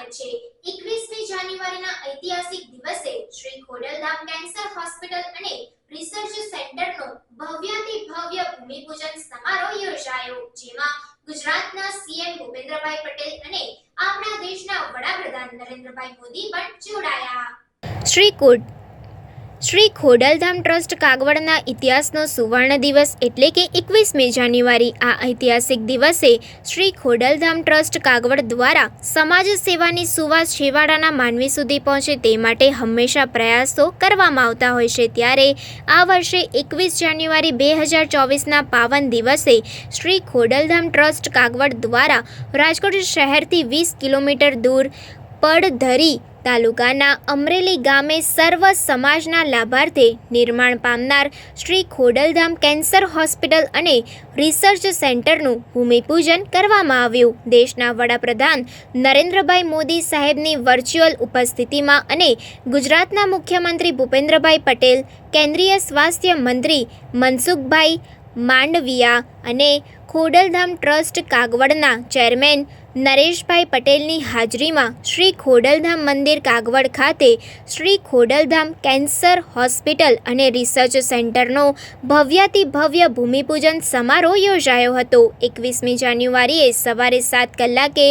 સ્વાગત છે. એકવીસમી જાન્યુઆરીના ઐતિહાસિક દિવસે શ્રી ખોડલધામ કેન્સર હોસ્પિટલ અને રિસર્ચ સેન્ટરનો ભવ્યથી ભવ્ય ભૂમિપૂજન સમારોહ યોજાયો, જેમાં ગુજરાતના સીએમ ભૂપેન્દ્રભાઈ પટેલ અને આપણા દેશના વડાપ્રધાન નરેન્દ્રભાઈ મોદી પણ જોડાયા. શ્રી કોડ શ્રી ખોડલધામ ટ્રસ્ટ કાગવડના ઇતિહાસનો સુવર્ણ દિવસ એટલે કે એકવીસમી જાન્યુઆરી, આ ઐતિહાસિક દિવસે શ્રી ખોડલધામ ટ્રસ્ટ કાગવડ દ્વારા સમાજ સેવાની સુવાસ છેવાડાના માનવી સુધી પહોંચે તે માટે હંમેશા પ્રયાસો કરવામાં આવતા હોય છે. ત્યારે આ વર્ષે એકવીસ જાન્યુઆરી બે હજાર ચોવીસના પાવન દિવસે શ્રી ખોડલધામ ટ્રસ્ટ કાગવડ દ્વારા રાજકોટ શહેરથી વીસ કિલોમીટર દૂર પડધરી તાલુકાના અમરેલી ગામે સર્વ સમાજના લાભાર્થે નિર્માણ પામનાર શ્રી ખોડલધામ કેન્સર હોસ્પિટલ અને રિસર્ચ સેન્ટરનું ભૂમિપૂજન કરવામાં આવ્યું. દેશના વડાપ્રધાન નરેન્દ્રભાઈ મોદી સાહેબની વર્ચ્યુઅલ ઉપસ્થિતિમાં અને ગુજરાતના મુખ્યમંત્રી ભૂપેન્દ્રભાઈ પટેલ, કેન્દ્રીય સ્વાસ્થ્ય મંત્રી મનસુખભાઈ માંડવિયા અને ખોડલધામ ટ્રસ્ટ કાગવડના ચેરમેન નરેશભાઈ પટેલની હાજરીમાં શ્રી ખોડલધામ મંદિર કાગવડ ખાતે શ્રી ખોડલધામ કેન્સર હોસ્પિટલ અને રિસર્ચ સેન્ટરનો ભવ્યાતિ ભવ્ય ભૂમિપૂજન સમારોહ યોજાયો હતો. એકવીસમી જાન્યુઆરીએ સવારે સાત કલાકે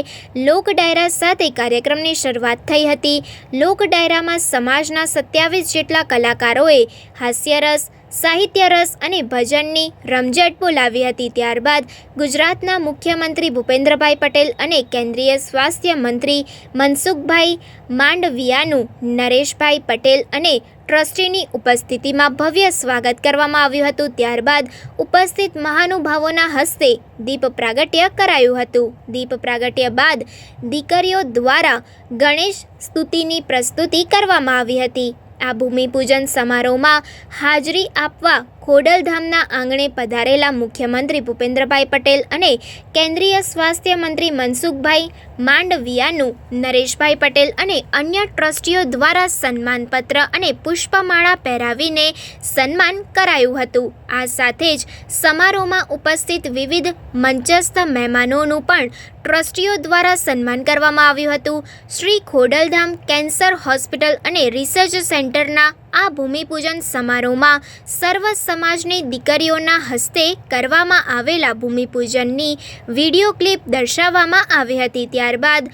લોક ડાયરા સાથે કાર્યક્રમની શરૂઆત થઈ હતી. લોક ડાયરામાં સમાજના સત્યાવીસ જેટલા કલાકારોએ હાસ્યરસ સાહિત્ય રસ અને ભજનની રમઝટ બોલાવી હતી. ત્યારબાદ ગુજરાતના મુખ્યમંત્રી ભૂપેન્દ્રભાઈ પટેલ અને કેન્દ્રીય સ્વાસ્થ્ય મંત્રી મનસુખભાઈ માંડવિયાનું નરેશભાઈ પટેલ અને ટ્રસ્ટીની ઉપસ્થિતિમાં ભવ્ય સ્વાગત કરવામાં આવ્યું હતું. ત્યારબાદ ઉપસ્થિત મહાનુભાવોના હસ્તે દીપ પ્રાગટ્ય કરાયું હતું. દીપ પ્રાગટ્ય બાદ દીકરીઓ દ્વારા ગણેશ સ્તુતિની પ્રસ્તુતિ કરવામાં આવી હતી. આ ભૂમિપૂજન સમારોહમાં હાજરી આપવા ખોડલધામના આંગણે પધારેલા મુખ્યમંત્રી ભૂપેન્દ્રભાઈ પટેલ અને કેન્દ્રીય સ્વાસ્થ્ય મંત્રી મનસુખભાઈ માંડવિયાનું, નરેશભાઈ પટેલ અને અન્ય ટ્રસ્ટીઓ દ્વારા સન્માનપત્ર અને પુષ્પમાળા પહેરાવીને સન્માન કરાયું હતું. આ સાથે જ સમારોહમાં ઉપસ્થિત વિવિધ મંચસ્થ મહેમાનોનું પણ ટ્રસ્ટીઓ દ્વારા સન્માન કરવામાં આવ્યું હતું. શ્રી ખોડલધામ કેન્સર હોસ્પિટલ અને રિસર્ચ સેન્ટરના આ ભૂમિપૂજન સમારોહમાં સર્વ સમાજની દીકરીઓના હસ્તે કરવામાં આવેલા ભૂમિપૂજનની વીડિયો ક્લિપ દર્શાવવામાં આવી હતી. ત્યારબાદ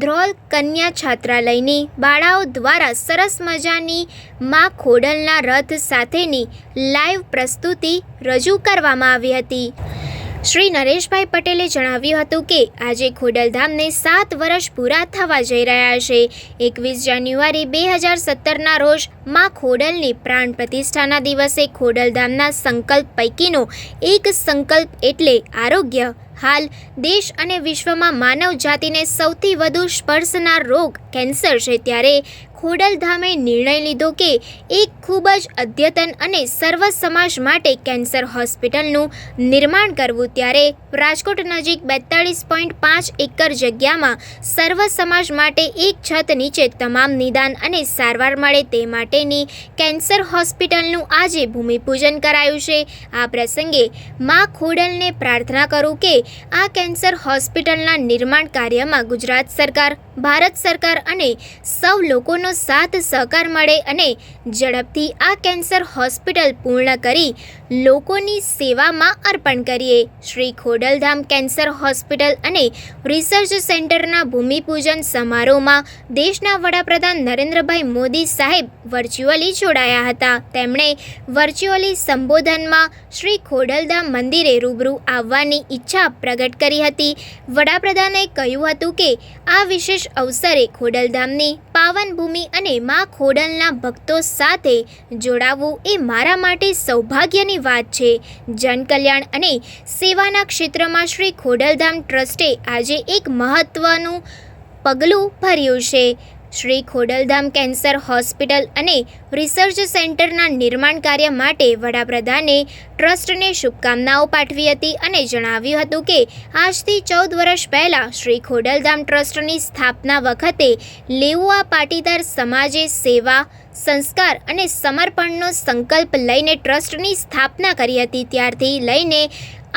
ધ્રોલ કન્યા છાત્રાલયની બાળાઓ દ્વારા સરસ મજાની મા ખોડલના રથ સાથેની લાઈવ પ્રસ્તુતિ રજૂ કરવામાં આવી હતી. શ્રી નરેશભાઈ પટેલે જણાવ્યું હતું કે આજે ખોડલધામને સાત વર્ષ પૂરા થવા જઈ રહ્યા છે. એકવીસ જાન્યુઆરી બે હજાર સત્તરના રોજમાં ખોડલની પ્રાણ પ્રતિષ્ઠાના દિવસે ખોડલધામના સંકલ્પ પૈકીનો એક સંકલ્પ એટલે આરોગ્ય. હાલ દેશ અને વિશ્વમાં માનવ જાતિને સૌથી વધુ સ્પર્શનાર રોગ કેન્સર છે. ત્યારે ખોડલધામે નિર્ણય લીધો કે એક ખૂબ જ અદ્યતન અને સર્વ સમાજ માટે કેન્સર હોસ્પિટલનું નિર્માણ કરવું ત્યારે રાજકોટ નજીક બેતાળીસ પોઈન્ટ પાંચ એકર જગ્યામાં સર્વ સમાજ માટે એક છત નીચે તમામ નિદાન અને સારવાર મળે તે માટેની કેન્સર હોસ્પિટલનું આજે ભૂમિપૂજન કરાયું છે. આ પ્રસંગે મા ખોડલને પ્રાર્થના કરું કે આ કેન્સર હોસ્પિટલના નિર્માણ કાર્યમાં ગુજરાત સરકાર ભારત સરકાર અને સૌ લોકોનો સાથ સહકાર મળે અને ઝડપથી આ કેન્સર હોસ્પિટલ પૂર્ણ કરી લોકોની સેવામાં અર્પણ કરીએ. શ્રી ખોડલધામ કેન્સર હોસ્પિટલ અને રિસર્ચ સેન્ટરના ભૂમિપૂજન સમારોહમાં દેશના વડાપ્રધાન નરેન્દ્રભાઈ મોદી સાહેબ વર્ચ્યુઅલી જોડાયા હતા. તેમણે વર્ચ્યુઅલી સંબોધનમાં શ્રી ખોડલધામ મંદિરે રૂબરૂ આવવાની ઈચ્છા પ્રગટ કરી હતી. વડાપ્રધાને કહ્યું હતું કે, આ વિશેષ અવસરે ખોડલધામની પાવન ભૂમિ અને મા ખોડલના ભક્તો સાથે જોડાવવું એ મારા માટે સૌભાગ્યની વાત છે. જનકલ્યાણ અને સેવાના ક્ષેત્રમાં શ્રી ખોડલધામ ટ્રસ્ટે આજે એક મહત્વનું પગલું ભર્યું છે. શ્રી ખોડલધામ કેન્સર હોસ્પિટલ અને રિસર્ચ સેન્ટરના નિર્માણ કાર્ય માટે વડાપ્રધાને ટ્રસ્ટને શુભકામનાઓ પાઠવી હતી અને જણાવ્યું હતું કે, આજથી ચૌદ વર્ષ પહેલાં શ્રી ખોડલધામ ટ્રસ્ટની સ્થાપના વખતે લેઉઆ પાટીદાર સમાજે સેવા સંસ્કાર અને સમર્પણનો સંકલ્પ લઈને ટ્રસ્ટની સ્થાપના કરી હતી. ત્યારથી લઈને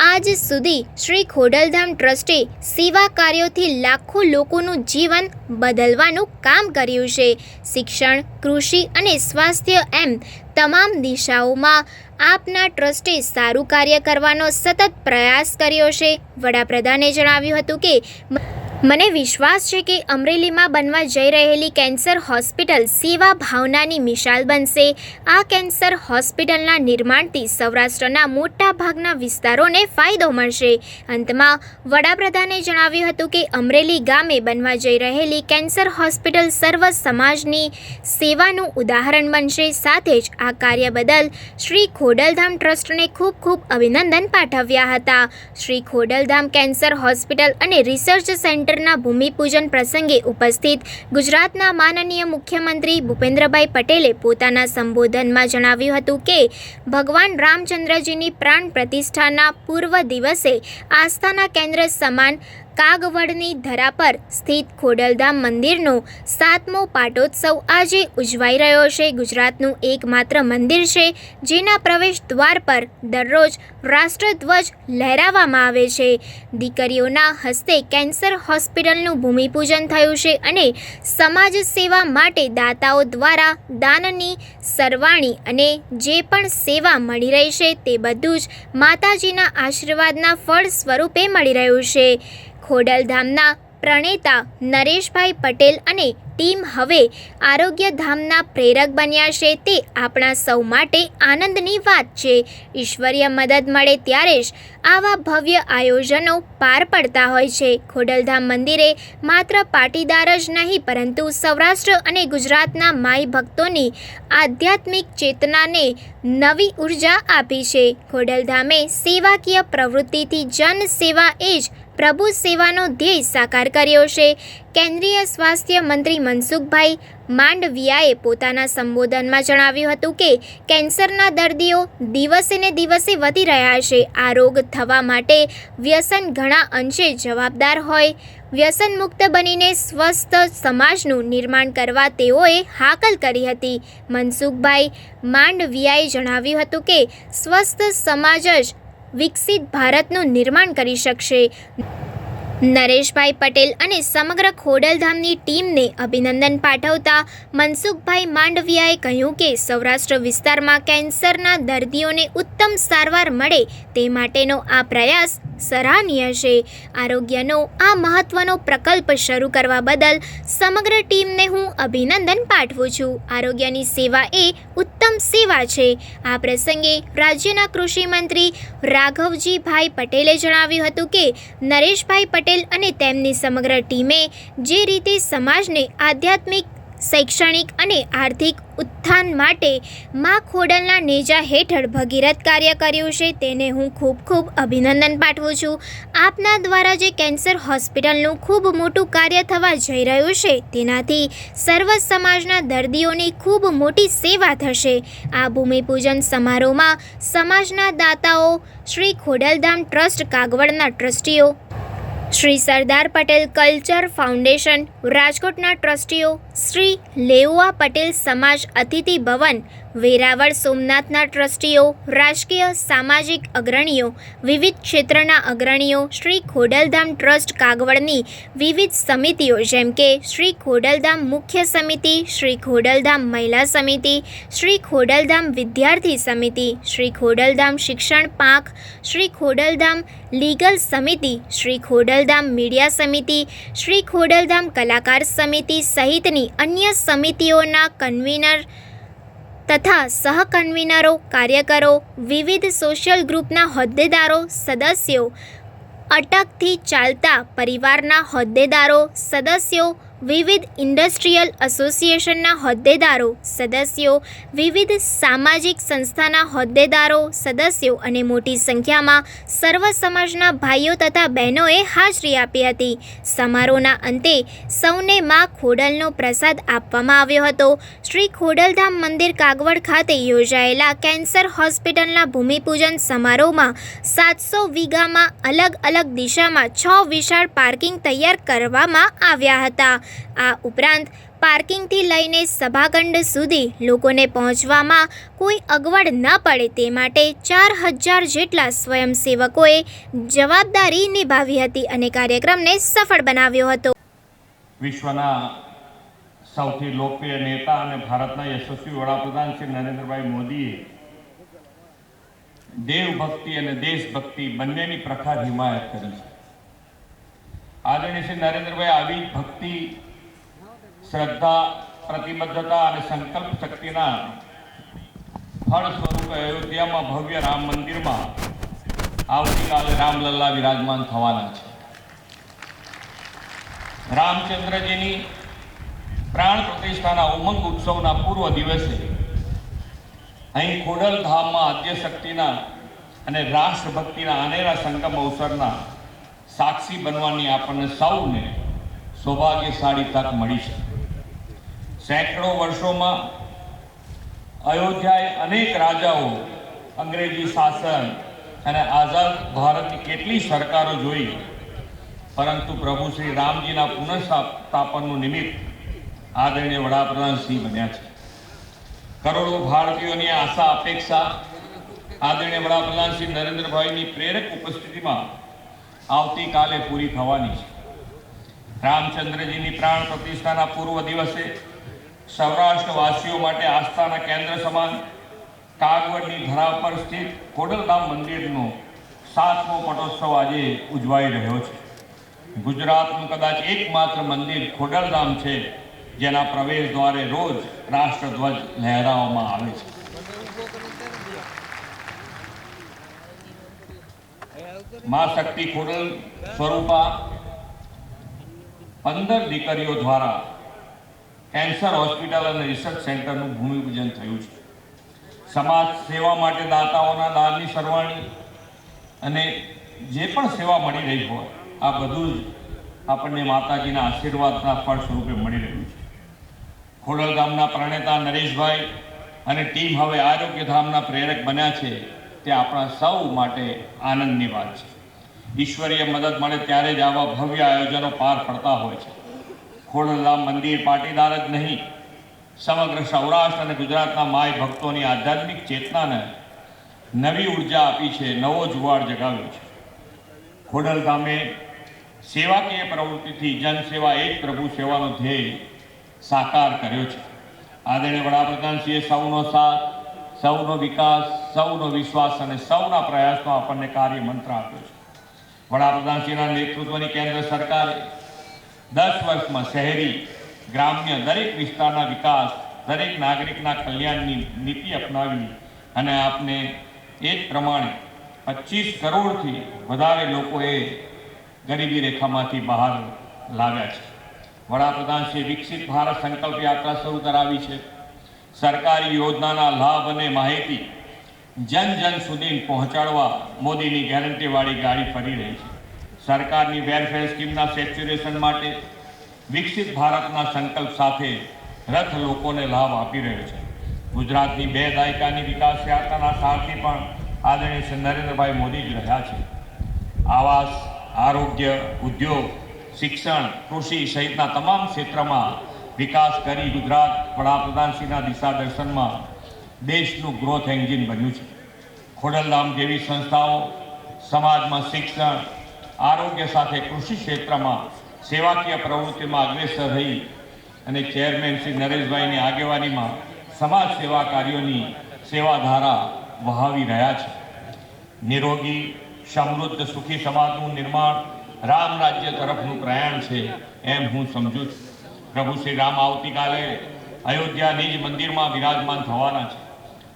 આજ સુધી શ્રી ખોડલધામ ટ્રસ્ટે સેવા કાર્યોથી લાખો લોકોનું જીવન બદલવાનું કામ કર્યું છે. શિક્ષણ, કૃષિ અને સ્વાસ્થ્ય એમ તમામ દિશાઓમાં આપના ટ્રસ્ટે સારું કાર્ય કરવાનો સતત પ્રયાસ કર્યો છે. વડાપ્રધાને જણાવ્યું હતું કે મને વિશ્વાસ છે કે અમરેલીમાં બનવા જઈ રહેલી કેન્સર હોસ્પિટલ સેવા ભાવનાની મિશાલ બનશે. આ કેન્સર હોસ્પિટલના નિર્માણથી સૌરાષ્ટ્રના મોટા ભાગના વિસ્તારોને ફાયદો મળશે. અંતમાં, વડાપ્રધાને જણાવ્યું હતું કે અમરેલી ગામે બનવા જઈ રહેલી કેન્સર હોસ્પિટલ સર્વ સમાજની સેવાનું ઉદાહરણ બનશે. સાથે જ આ કાર્ય બદલ શ્રી ખોડલધામ ટ્રસ્ટને ખૂબ ખૂબ અભિનંદન પાઠવ્યા હતા. શ્રી ખોડલધામ કેન્સર હોસ્પિટલ અને રિસર્ચ સેન્ટરના ભૂમિપૂજન પ્રસંગે ઉપસ્થિત ગુજરાતના માનનીય મુખ્યમંત્રી ભૂપેન્દ્રભાઈ પટેલે પોતાના સંબોધનમાં જણાવ્યું હતું કે, ભગવાન રામચંદ્રજીની પ્રાણ પ્રતિષ્ઠાના પૂર્વ દિવસે આસ્થાના કેન્દ્ર સમાન કાગવડની ધરા પર સ્થિત ખોડલધામ મંદિરનો સાતમો પાટોત્સવ આજે ઉજવાઈ રહ્યો છે. ગુજરાતનું એકમાત્ર મંદિર છે, જેના પ્રવેશ દ્વાર પર દરરોજ રાષ્ટ્રધ્વજ લહેરાવવામાં આવે છે. દીકરીઓના હસ્તે કેન્સર હોસ્પિટલનું ભૂમિપૂજન થયું છે અને સમાજ સેવા માટે દાતાઓ દ્વારા દાનની સરવાણી અને જે પણ સેવા મળી રહી છે તે બધું જ માતાજીના આશીર્વાદના ફળ સ્વરૂપે મળી રહ્યું છે. ખોડલધામના પ્રણેતા નરેશભાઈ પટેલ અને ટીમ હવે આરોગ્યધામના પ્રેરક બન્યા છે તે આપણા સૌ માટે આનંદની વાત છે. ઈશ્વરીય મદદ મળે ત્યારે જ આવા ભવ્ય આયોજનો પાર પડતા હોય છે. ખોડલધામ મંદિરે માત્ર પાટીદાર જ નહીં, પરંતુ સૌરાષ્ટ્ર અને ગુજરાતના માઈ ભક્તોની આધ્યાત્મિક ચેતનાને નવી ઊર્જા આપી છે. ખોડલધામે સેવાકીય પ્રવૃત્તિથી જન સેવા એ જ પ્રભુ સેવાનો ધ્યેય સાકાર કર્યો છે. કેન્દ્રીય સ્વાસ્થ્ય મંત્રી મનસુખભાઈ માંડવિયાએ પોતાના સંબોધનમાં જણાવ્યું હતું કે કેન્સરના દર્દીઓ દિવસે ને દિવસે વધી રહ્યા છે. આ રોગ થવા માટે વ્યસન ઘણા અંશે જવાબદાર હોય. વ્યસન મુક્ત બનીને સ્વસ્થ સમાજનું નિર્માણ કરવા તેઓએ હાકલ કરી હતી. મનસુખભાઈ માંડવિયાએ જણાવ્યું હતું કે સ્વસ્થ સમાજ જ વિકસિત ભારતનું નિર્માણ કરી શકશે. નરેશભાઈ પટેલ અને સમગ્ર ખોડલધામની ટીમને અભિનંદન પાઠવતા મનસુખભાઈ માંડવિયાએ કહ્યું કે સૌરાષ્ટ્ર વિસ્તારમાં કેન્સરના દર્દીઓને ઉત્તમ સારવાર મળે તે માટેનો આ પ્રયાસ સરાહનીય છે. આરોગ્યનો આ મહત્વનો પ્રકલ્પ શરૂ કરવા બદલ સમગ્ર ટીમને હું અભિનંદન પાઠવું છું. આરોગ્યની સેવા એ ઉત્તમ સેવા છે. આ પ્રસંગે રાજ્યના કૃષિ મંત્રી રાઘવજીભાઈ પટેલે જણાવ્યું હતું કે, નરેશભાઈ પટેલ અને તેમની સમગ્ર ટીમે જે રીતે સમાજને આધ્યાત્મિક શૈક્ષણિક અને આર્થિક ઉત્થાન માટે મા ખોડલના નેજા હેઠળ ભગીરથ કાર્ય કર્યું છે. તેને હું ખૂબ ખૂબ અભિનંદન પાઠવું છું. આપના દ્વારા જે કેન્સર હોસ્પિટલનું ખૂબ મોટું કાર્ય થવા જઈ રહ્યું છે, તેનાથી સર્વ સમાજના દર્દીઓની ખૂબ મોટી સેવા થશે. આ ભૂમિપૂજન સમારોહમાં સમાજના દાતાઓ, શ્રી ખોડલધામ ટ્રસ્ટ, કાગવડના ટ્રસ્ટીઓ શ્રી સરદાર પટેલ કલ્ચર ફાઉન્ડેશન રાજકોટના ટ્રસ્ટીઓ શ્રી લેઉઆ પટેલ સમાજ અતિથિ ભવન વેરાવળ સોમનાથના ટ્રસ્ટીઓ, રાજકીય, સામાજિક અગ્રણીઓ, વિવિધ ક્ષેત્રના અગ્રણીઓ, શ્રી ખોડલધામ ટ્રસ્ટ કાગવડની વિવિધ સમિતિઓ જેમ કે શ્રી ખોડલધામ મુખ્ય સમિતિ, શ્રી ખોડલધામ મહિલા સમિતિ, શ્રી ખોડલધામ વિદ્યાર્થી સમિતિ, શ્રી ખોડલધામ શિક્ષણ પાંખ, શ્રી ખોડલધામ લીગલ સમિતિ, શ્રી ખોડલધામ મીડિયા સમિતિ, શ્રી ખોડલધામ કલાકાર સમિતિ સહિતની અન્ય સમિતિઓના કન્વીનર તથા સહકન્વીનરો કાર્યકરો વિવિધ સોશિયલ ગ્રુપના હોદ્દેદારો સદસ્યો અટકથી ચાલતા પરિવારના હોદ્દેદારો સદસ્યો વિવિધ ઇન્ડસ્ટ્રીયલ એસોસિએશનના હોદ્દેદારો, સદસ્યો, વિવિધ સામાજિક સંસ્થાના હોદ્દેદારો, સદસ્યો અને મોટી સંખ્યામાં સર્વ સમાજના ભાઈઓ તથા બહેનોએ હાજરી આપી હતી. સમારોહના અંતે સૌને મા ખોડલનો પ્રસાદ આપવામાં આવ્યો હતો. શ્રી ખોડલધામ મંદિર કાગવડ ખાતે યોજાયેલા કેન્સર હોસ્પિટલના ભૂમિપૂજન સમારોહમાં સાતસો વીઘામાં અલગ અલગ દિશામાં છ વિશાળ પાર્કિંગ તૈયાર કરવામાં આવ્યા હતા. આ ઉપરાંત પાર્કિંગથી લઈને સભાખંડ સુધી લોકોને પહોંચવામાં કોઈ અગવડ ન પડે તે માટે ચાર હજાર જેટલા સ્વયંસેવકોએ જવાબદારી નિભાવી હતી અને કાર્યક્રમને સફળ બનાવ્યો હતો. વિશ્વના સૌથી લોકપ્રિય નેતા અને ભારતના યશસ્વી વડાપ્રધાન શ્રી નરેન્દ્રભાઈ મોદીએ દેવભક્તિ અને દેશભક્તિ બંનેની પ્રખર હિમાયત કરી છે. આદરણીય શ્રી નરેન્દ્રભાઈ આવી ભક્તિ, શ્રદ્ધા, પ્રતિબદ્ધતા અને સંકલ્પ શક્તિના ફળ સ્વરૂપે અયોધ્યામાં ભવ્ય રામ મંદિરમાં આવતીકાલે રામલલ્લા વિરાજમાન થવાના છે. રામચંદ્રજીની પ્રાણ પ્રતિષ્ઠાના ઉમંગ ઉત્સવના પૂર્વ દિવસે અહીં ખોડલ ધામમાં આદ્ય શક્તિના અને રાષ્ટ્રભક્તિના અનેરા સંગમ અવસરના સાક્ષી બનવાની આપણને સૌને સૌભાગ્યશાળી તક મળી છે સેંકડો વર્ષોમાં અયોધ્યાએ અનેક રાજાઓ, અંગ્રેજી શાસન અને આઝાદ ભારતની કેટલી સરકારો જોઈ, પરંતુ પ્રભુ શ્રી રામજીના પુનઃસ્થાપનનું નિમિત્ત આદરણીય વડાપ્રધાન શ્રી બન્યા છે. કરોડો ભારતીયોની આશા, અપેક્ષા આદરણીય વડાપ્રધાન શ્રી નરેન્દ્રભાઈની પ્રેરક ઉપસ્થિતિમાં આવતીકાલે પૂરી થવાની છે. રામચંદ્રજીની પ્રાણ પ્રતિષ્ઠાના પૂર્વ દિવસે સૌરાષ્ટ્રવાસીઓ માટે આસ્થાના કેન્દ્ર સમાન કાગવડની ધરા પર સ્થિત ખોડલધામ મંદિરનો સાતમો પટોત્સવ આજે ઉજવાઈ રહ્યો છે. ગુજરાતનું કદાચ એકમાત્ર મંદિર ખોડલધામ છે, જેના પ્રવેશ દ્વારે રોજ રાષ્ટ્રધ્વજ લહેરાવવામાં આવે છે. મા શક્તિ ખોડલ સ્વરૂપા પંદર દીકરીઓ દ્વારા કેન્સર હોસ્પિટલ અને રિસર્ચ સેન્ટરનું ભૂમિપૂજન થયું છે. સમાજ સેવા માટે દાતાઓના દાનની સરવાણી અને જે પણ સેવા મળી રહી હોય, આ બધું જ આપણને માતાજીના આશીર્વાદના ફળ સ્વરૂપે મળી રહ્યું છે. ખોડલ ગામના પ્રણેતા નરેશભાઈ અને ટીમ હવે આરોગ્ય ધામના પ્રેરક બન્યા છે. તે આપણા સૌ માટે આનંદની વાત છે. ઈશ્વરીય મદદ મળે ત્યારે જ આવા ભવ્ય આયોજનો પાર પડતા હોય છે. ખોડલધામ મંદિર પાટીદાર જ નહીં, સમગ્ર સૌરાષ્ટ્ર અને ગુજરાતના માય ભક્તોની આધ્યાત્મિક ચેતનાને નવી ઊર્જા આપી છે, નવો જુવાળ જગાવ્યો છે. ખોડલ ગામે સેવાકીય પ્રવૃત્તિથી જનસેવા એ જ પ્રભુ સેવાનો ધ્યેય સાકાર કર્યો છે. આદરણીય વડાપ્રધાનશ્રીએ સૌનો સાથ, સૌનો વિકાસ સૌનો વિશ્વાસ અને સૌના પ્રયાસનો આપણને કાર્ય મંત્ર આપ્યો છે. વડાપ્રધાનશ્રીના નેતૃત્વની કેન્દ્ર સરકારે દસ વર્ષમાં શહેરી, ગ્રામ્ય દરેક વિસ્તારના વિકાસ, દરેક નાગરિકના કલ્યાણની નીતિ અપનાવી અને આપને એ જ પ્રમાણે પચીસ કરોડથી વધારે લોકોએ ગરીબી રેખામાંથી બહાર લાવ્યા છે. વડાપ્રધાન શ્રી વિકસિત ભારત સંકલ્પ યાત્રા શરૂ કરાવી છે. સરકારી યોજનાના લાભ અને માહિતી જન જન સુધી પહોંચાડવા મોદીની ગેરંટીવાળી ગાડી ફરી રહી છે. સરકારની વેલફેર સ્કીમના સેચ્યુરેશન માટે વિકસિત ભારતના સંકલ્પ સાથે રથ લોકોને લાભ આપી રહ્યો છે. ગુજરાતની બે દાયકાની વિકાસ યાત્રાના સારથી પણ આદરણીય શ્રી નરેન્દ્રભાઈ મોદી જ રહ્યા છે. આવાસ, આરોગ્ય, ઉદ્યોગ, શિક્ષણ, કૃષિ સહિતના તમામ ક્ષેત્રમાં વિકાસ કરી ગુજરાત વડાપ્રધાનશ્રીના દિશા દર્શનમાં દેશનું ગ્રોથ એન્જિન બન્યું છે. ખોડલધામ જેવી સંસ્થાઓ, સમાજમાં શિક્ષણ, આરોગ્ય સાથે કૃષિ ક્ષેત્રમાં સેવાકીય પ્રવૃત્તિમાં અગ્રેસર રહી અને ચેરમેન શ્રી નરેશભાઈની આગેવાનીમાં સમાજ સેવા કાર્યોની સેવાધારા વહાવી રહ્યા છે. નિરોગી, સમૃદ્ધ, સુખી સમાજનું નિર્માણ રામ રાજ્ય તરફનું પ્રયાણ છે એમ હું સમજુ છું. પ્રભુ શ્રી રામ આવતીકાલે અયોધ્યા નિજ મંદિરમાં વિરાજમાન થવાના છે.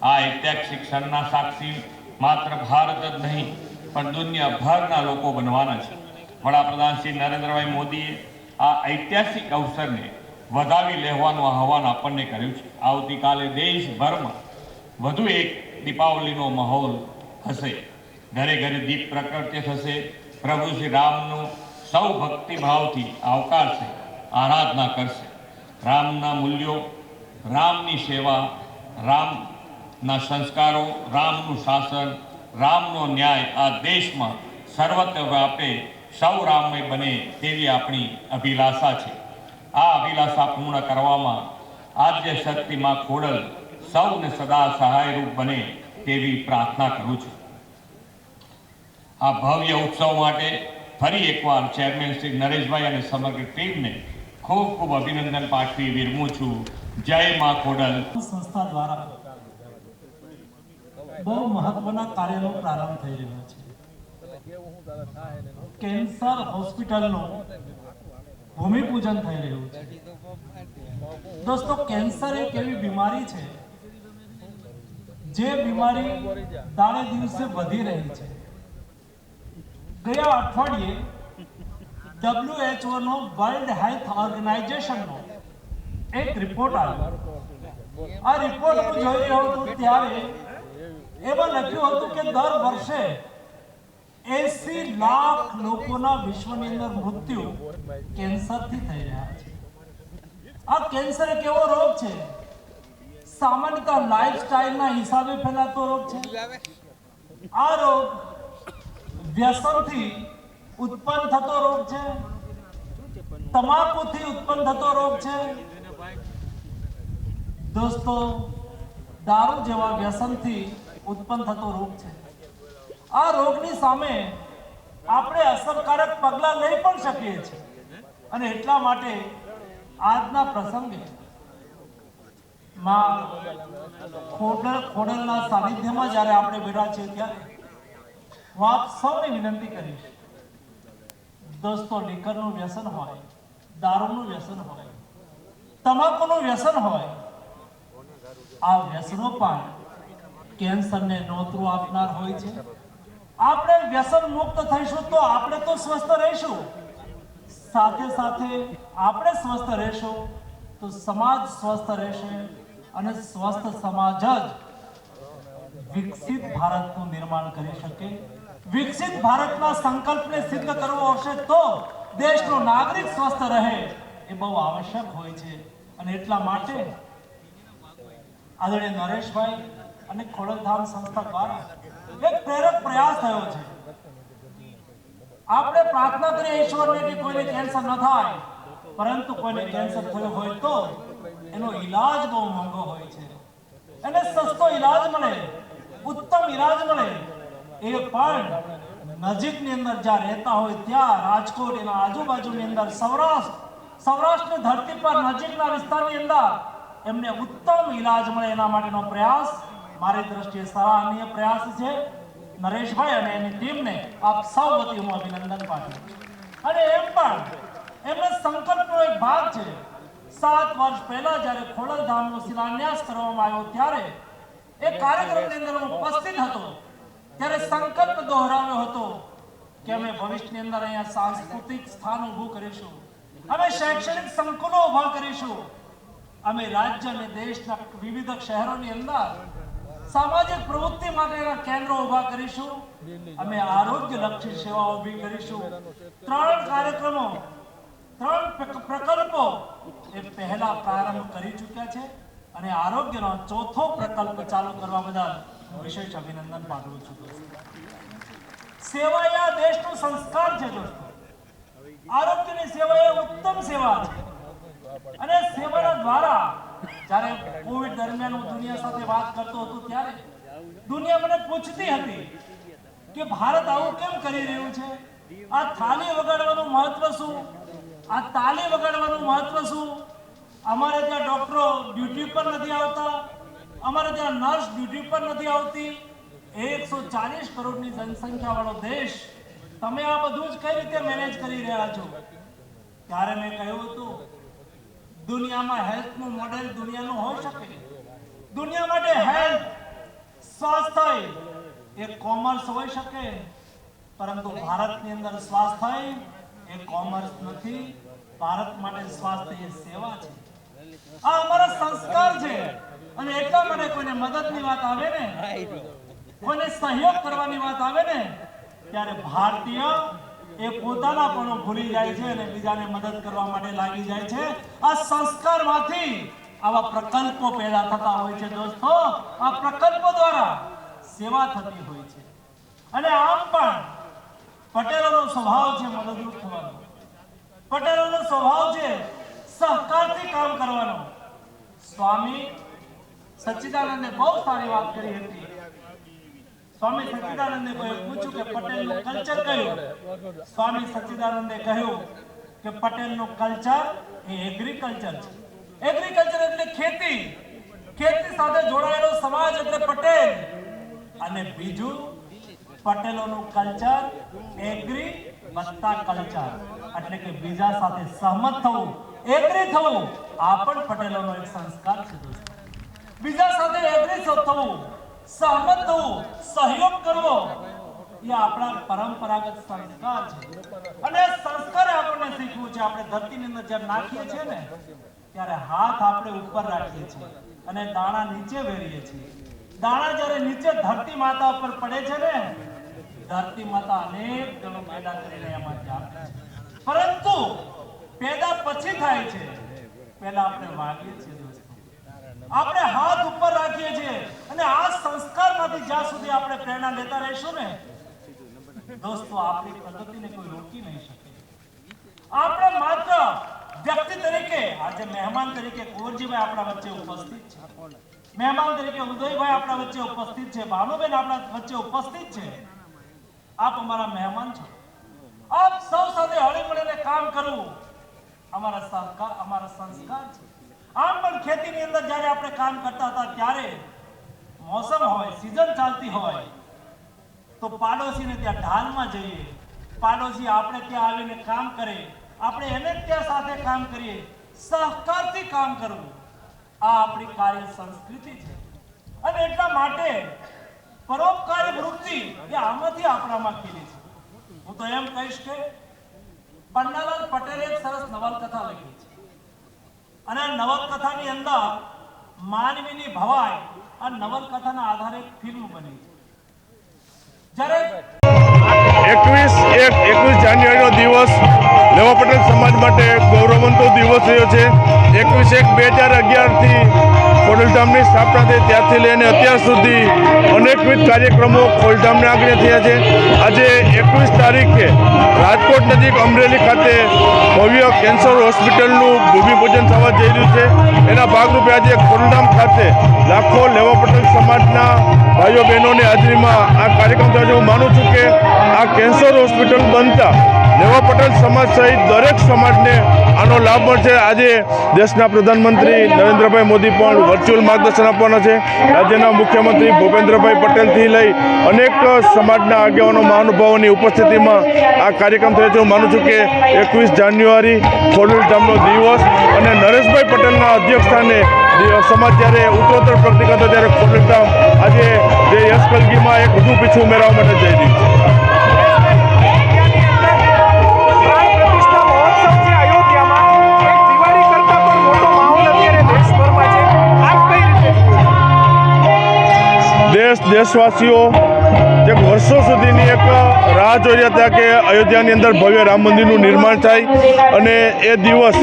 આ ઐતિહાસિક ક્ષણના સાક્ષી માત્ર ભારત જ નહીં, પણ દુનિયાભરના લોકો બનવાના છે. વડાપ્રધાન શ્રી નરેન્દ્રભાઈ મોદીએ આ ઐતિહાસિક અવસરને વધાવી લેવાનું આહવાન આપણને કર્યું છે. આવતીકાલે દેશભરમાં વધુ એક દીપાવલીનો માહોલ હશે. ઘરે ઘરે દીપ પ્રકૃતિ થશે. પ્રભુ શ્રી રામનું સૌ ભક્તિભાવથી આવકારશે, આરાધના કરશે. રામના મૂલ્યો, રામની સેવા રામના સંસ્કારો, રામનું શાસન, રામનો ન્યાય આ દેશમાં સર્વત્ર વ્યાપે સૌ રામમય બને તેવી આપણી અભિલાષા છે. આ અભિલાષા પૂર્ણ કરવામાં આદ્ય શક્તિમાં ખોડલ સૌને સદા સહાયરૂપ બને તેવી પ્રાર્થના કરું છું. આ ભવ્ય ઉત્સવ માટે ફરી એકવાર ચેરમેન શ્રી નરેશભાઈ અને સમગ્ર ટીમને ખૂબ ખૂબ અભિનંદન પાઠવી વિરમું છું. જય મા ખોડલ. સંસ્થા દ્વારા બહુ મહત્વના કાર્યનો પ્રારંભ થઈ રહ્યો છે. કેન્સર હોસ્પિટલનું ભૂમિપૂજન થઈ રહ્યું છે. દોસ્તો, કેન્સર એક એવી બીમારી છે? જે બીમારી દાડે દિવસે વધી રહી છે. ગયા અઠવાડિયે WHO નો વર્લ્ડ હેલ્થ ઓર્ગેનાઇઝેશનનો એક રિપોર્ટ આવ્યો. આ રિપોર્ટ હું જોઈ રહ્યો હતો ત્યારે એમાં લખ્યું હતું કે દર વર્ષે એસી લાખ લોકોના વિશ્વની અંદર મૃત્યુ કેન્સરથી થઈ રહ્યા છે. આ કેન્સર એક એવો રોગ છે સામાન્ય લાઈફસ્ટાઈલના હિસાબે ફેલાતો રોગ છે. આ રોગ વ્યસનથી ઉત્પન્ન થતો રોગ છે, તમાકુથી ઉત્પન્ન થતો રોગ છે. દોસ્તો, દારૂ જેવા વ્યસનથી ઉત્પન્ન થતો રોગ છે. આ રોગની સામે આપણે અસરકારક પગલાં લઈ પણ શકીએ છીએ. અને એટલા માટે આજના પ્રસંગે માં ખોડલ ખોડલના સાનિધ્યમાં જ્યારે આપણે બેઠા છીએ ત્યારે હું આપ સૌને વિનંતી કરીશ. દોસ્તો, લીકરનું વ્યસન હોય, દારૂનું વ્યસન હોય, તમાકુનું વ્યસન હોય, આ વ્યસનો પણ કેન્સરને નોતરું આપનાર હોય છે. આપણે વ્યસન મુક્ત થઈશું તો આપણે તો સ્વસ્થ રહીશું. સાથે સાથે આપણે સ્વસ્થ રહેશું તો સમાજ સ્વસ્થ રહેશે અને સ્વસ્થ સમાજ જ વિકસિત ભારતનું નિર્માણ કરી શકે. વિકસિત ભારતના સંકલ્પને સિદ્ધ કરવો હશે તો દેશનો નાગરિક સ્વસ્થ રહે એ બહુ આવશ્યક હોય છે. અને એટલા માટે આદરણીય નરેશભાઈ અને ખોડલધામ સંસ્થા દ્વારા એક પ્રેરક પ્રયાસ થયો છે. આપણે પ્રાર્થના કરીએ ઈશ્વરને કે કોઈને કેન્સર ન થાય, પરંતુ કોઈને કેન્સર થયો હોય તો એનો ઈલાજ બહુ મોંઘો હોય છે. એને સસ્તો ઈલાજ મળે, ઉત્તમ ઈલાજ મળે. એ પણ નજીકની અંદર જ્યાં રહેતા હોય ત્યાં રાજકોટ એના આજુબાજુની અંદર સૌરાષ્ટ્ર, સૌરાષ્ટ્રની ધરતી પર નજીકના વિસ્તારની અંદર એમને ઉત્તમ ઈલાજ મળે એના માટેનો પ્રયાસ મારી દ્રષ્ટિએ સરાહનીય પ્રયાસ છે. નરેશભાઈ અને એની ટીમને આપ સૌ વતી હું અભિનંદન પાઠવું અને એમ પણ, એમના સંકલ્પનો એક ભાગ છે. સાત વર્ષ પહેલા જ્યારે ખોડલધામનો શિલાન્યાસ કરવામાં આવ્યો ત્યારે એ કાર્યક્રમની અંદર ઉપસ્થિત હતો. ત્યારે સંકલ્પ દોહરાવ્યો હતો કે અમે ભવિષ્યની અંદર અહીંયા સાંસ્કૃતિક સ્થાન ઊભું કરીશું. અમે શૈક્ષણિક સંકુલો ઊભા કરીશું. અમે રાજ્ય અને દેશના વિવિધ શહેરોની અંદર સામાજિક પ્રવૃત્તિ માટેના કેન્દ્રો ઊભા કરીશું. અમે આરોગ્ય લક્ષી સેવાઓ ઊભી કરીશું. ત્રણ કાર્યક્રમો, ત્રણ પ્રકલ્પો એ પહેલા પ્રારંભ કરી ચૂક્યા છે અને આરોગ્યનો ચોથો પ્રકલ્પ ચાલુ કરવા બદલ વિશેષ અભિનંદન પાઠવું છું સેવા એ દેશનો સંસ્કાર છે દોસ્તો. આરોગ્યની સેવા એ ઉત્તમ સેવા છે. અને સેવાના દ્વારા જ્યારે કોવિડ દરમિયાન હું દુનિયા સાથે વાત કરતો હતો ત્યારે દુનિયા મને પૂછતી હતી કે ભારત આવું કેમ કરી રહ્યું છે? આ થાલી વગાડવાનું મહત્વ શું? આ તાલી વગાડવાનું મહત્વ શું? અમારે ત્યાં ડોક્ટરો ડ્યુટી પર નથી આવતા. અમારે ત્યાં નર્સ ડ્યુટી પર નથી આવતી. એકસો ચાલીસ કરોડની જનસંખ્યા વાળો દેશ, તમે આ બધું જ કઈ રીતે મેનેજ કરી રહ્યા છો? ત્યારે મેં કહ્યું હતું દુનિયામાં હેલ્થનું મોડેલ દુનિયાનું હોઈ શકે. દુનિયા માટે હેલ્થ સ્વાસ્થ્ય એ કોમર્સ હોઈ શકે. પરંતુ ભારતની અંદર સ્વાસ્થ્ય એ કોમર્સ નથી, ભારત માટે સ્વાસ્થ્ય એ સેવા છે. આ અમારા સંસ્કાર છે. અને એટલા માટે કોઈને મદદની વાત આવે ને, કોઈને સહયોગ કરવાની વાત આવે ને, ત્યારે ભારતીય એ પોતાના પણ ભૂલી જાય છે અને બીજાને મદદ કરવા માટે લાગી જાય છે. આ સંસ્કારમાંથી આવા પ્રકલ્પો પેદા થતા હોય છે દોસ્તો. આ પ્રકલ્પો દ્વારા સેવા થતી હોય છે. અને આમ પણ પટેલોનો સ્વભાવ છે મદદરૂપ થવાનો. પટેલોનો સ્વભાવ છે સહકારથી કામ કરવાનું. સ્વામી સચ્ચિદાનંદે બહુ સારી વાત કરી હતી. સ્વામી સચ્ચિદાનંદે પૂછ્યું કે પટેલનું કલ્ચર કયું? સ્વામી સચ્ચિદાનંદે કહ્યું કે પટેલનું કલ્ચર એ એગ્રીકલ્ચર છે. એગ્રીકલ્ચર એટલે ખેતી. ખેતી સાથે જોડાયેલો સમાજ એટલે પટેલ. અને બીજું, પટેલોનું કલ્ચર એગ્રી વત્તા કલ્ચર એટલે કે બીજા સાથે સહમત થવું. એગ્રી થવું. આ પણ પટેલોનો એક સંસ્કાર છે બીજા સાથે એગ્રી થવું. થવું સહયોગ કરવો. એ આપણા પરંપરાગત સંસ્કાર છે. અને સંસ્કાર આપણને શીખવું છે. આપણે ધરતીની અંદર નાખીએ છીએ ને, ત્યારે હાથ આપણે ઉપર રાખીએ છીએ અને દાણા નીચે વેરીએ છીએ. દાણા જ્યારે નીચે ધરતી માતા ઉપર પડે છે ને, ધરતી માતા અનેક ગણો પેદા કરીને એમાંથી આપે છે. પરંતુ, પેદા પછી થાય છે. પહેલા આપણે વાગીએ છીએ. આપણે હાથ ઉપર રાખીએ છીએ. અને આ સંસ્કારમાંથી જ્યાં સુધી આપણે પ્રેરણા લેતા રહીશું ને, દોસ્તો, આપણી પ્રગતિને કોઈ રોકી નહીં શકે. આપણે માત્ર વ્યક્તિ તરીકે, આજે મહેમાન તરીકે કુંવરજીભાઈ આપણા વચ્ચે ઉપસ્થિત છે. મહેમાન તરીકે ઉદયભાઈ આપણા વચ્ચે ઉપસ્થિત છે. ભાનુબેન આપણા વચ્ચે ઉપસ્થિત છે. આપ અમારા મહેમાન છો. આપ સૌ સાથે હળી મળીને કામ કરવું અમારા સંસ્કાર અમારા સંસ્કાર છે. આમ પણ ખેતીની અંદર જ્યારે આપણે કામ કરતા હતા, ત્યારે મોસમ હોય સિઝન ચાલતી હોય, તો પાડોશીને ત્યાં ઢાલમાં જઈએ. પાડોશી આપણે ત્યાં આવીને કામ કરે. આપણે એને ત્યાં સાથે કામ કરીએ. સહકારથી કામ કરવું. આ આપણી કાર્ય સંસ્કૃતિ છે. અને એટલા માટે પરોપકારી વૃત્તિ એ આમાંથી આપણામાં કીધી છે. હું તો એમ કહીશ કે પન્નાલાલ પટેલે સરસ નવલકથા લખી છે. અને નવલકથાની અંદર માનવીની ભવાઈ આ નવલકથાના આધારે ફિલ્મ બની છે. જ્યારે એકવીસ એક એકવીસ જાન્યુઆરીનો દિવસ લેવા પટેલ સમાજ માટે ગૌરવવંતો દિવસ રહ્યો છે. એકવીસ એક બે હજાર અગિયારથી ખોડલધામની સ્થાપના થઈ. ત્યારથી લઈને અત્યાર સુધી અનેકવિધ કાર્યક્રમો ખોડલધામને આગળ થયા છે. આજે એકવીસ તારીખે રાજકોટ નજીક અમરેલી ખાતે ભવ્ય કેન્સર હોસ્પિટલનું ભૂમિપૂજન થવા જઈ રહ્યું છે. એના ભાગરૂપે આજે ખોડલધામ ખાતે લાખો લેવા પટેલ સમાજના ભાઈઓ બહેનોની હાજરીમાં આ કાર્યક્રમ થયો છે. હું માનું છું કે આ કેન્સર હોસ્પિટલ બનતા લેવા પટેલ સમાજ સહિત દરેક સમાજને આનો લાભ મળશે. આજે દેશના પ્રધાનમંત્રી નરેન્દ્રભાઈ મોદી પણ વર્ચ્યુઅલ માર્ગદર્શન આપવાના છે. રાજ્યના મુખ્યમંત્રી ભૂપેન્દ્રભાઈ પટેલથી લઈ અનેક સમાજના આગેવાનો મહાનુભાવોની ઉપસ્થિતિમાં આ કાર્યક્રમ થયો છે. હું માનું છું કે એકવીસ જાન્યુઆરી ખોડલ ધામનો દિવસ અને નરેશભાઈ પટેલના અધ્યક્ષસ્થાને સમાજ જ્યારે ઉત્તરોત્તર પ્રગતિ કરતો ત્યારે ખોડલ ધામ આજે જે યશ કલગીમાં એક વધુ પીછું ઉમેરવા માટે જઈ રહ્યું છે. દેશ દેશવાસીઓ, જે વર્ષો સુધીની એક રાહ જોઈ હતા કે અયોધ્યાની અંદર ભવ્ય રામ મંદિરનું નિર્માણ થાય અને એ દિવસ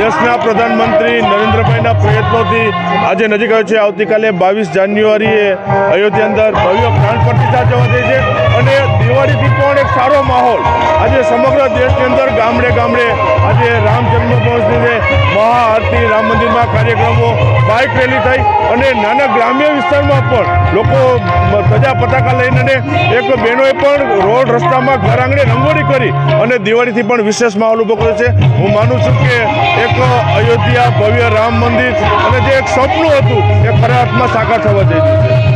દેશના પ્રધાનમંત્રી નરેન્દ્રભાઈના પ્રયત્નોથી આજે નજીક આવ્યો છે. આવતીકાલે બાવીસ જાન્યુઆરીએ અયોધ્યા અંદર ભવ્ય પ્રાણ પ્રતિષ્ઠા જવા થઈ છે અને દિવાળીથી પણ એક સારો માહોલ આજે સમગ્ર દેશની અંદર ગામડે ગામડે આજે રામ જન્મભૂમિ મહાઆરતી, રામ મંદિરમાં કાર્યક્રમો, બાઇક રેલી થઈ અને નાના ગ્રામ્ય વિસ્તારમાં પણ લોકો ધજા પતાકા લઈને એક બહેનોએ પણ રોડ રસ્તામાં ઘર આંગણે રંગોળી કરી અને દિવાળીથી પણ વિશેષ માહોલ ઊભો કર્યો છે. હું માનું છું કે એક અયોધ્યા ભવ્ય રામ મંદિર અને જે એક સપનું હતું એ ખરા અર્થમાં સાકાર થવા જઈ રહ્યું છે.